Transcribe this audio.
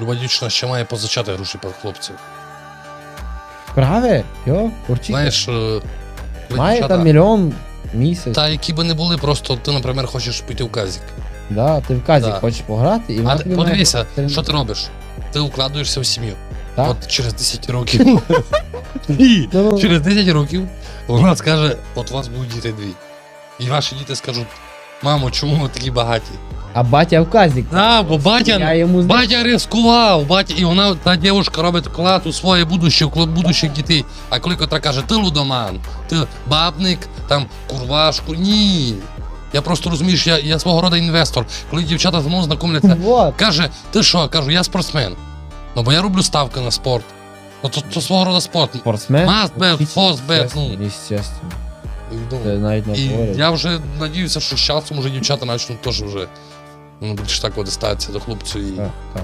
Люба дівчина ще має позичати гроші по хлопців. Праве? Йо, курчик. Знаєш, е, Має дівчата- там мільйон місяць. Та які би не були, просто ти, наприклад, хочеш піти в казік. Да, ти в казі Да. хочеш пограти, і А вона ти тобі має подивися, тренувати. що ти робиш? Ти укладуєшся в сім'ю. Так. От через 10 років. Ні, Ну, ну. через 10 років вона скаже, от у вас будуть діти дві. І ваші діти скажуть, мамо, чому ви такі багаті? А батя в казі. А, бо Я батя, йому з- батя рискував, батя, і вона, та дівчинка робить вклад у своє будуще, у будущих дітей. А коли котра каже, ти лудоман, ти бабник, там курвашку, ні. Я просто розумієш, я, я свого роду інвестор. Коли дівчата зі мною знайомляться, Вот. Каже, ти що? Кажу, я спортсмен. Ну бо я роблю ставки на спорт. Ну то, то свого роду спорт. Спортсмен. Must bet, force bet, ну. Естественно. І, Це навіть не і говорить. я вже надіюся, що з часом вже дівчата почнуть теж вже ну, більш так от ставитися до хлопців і Так, так.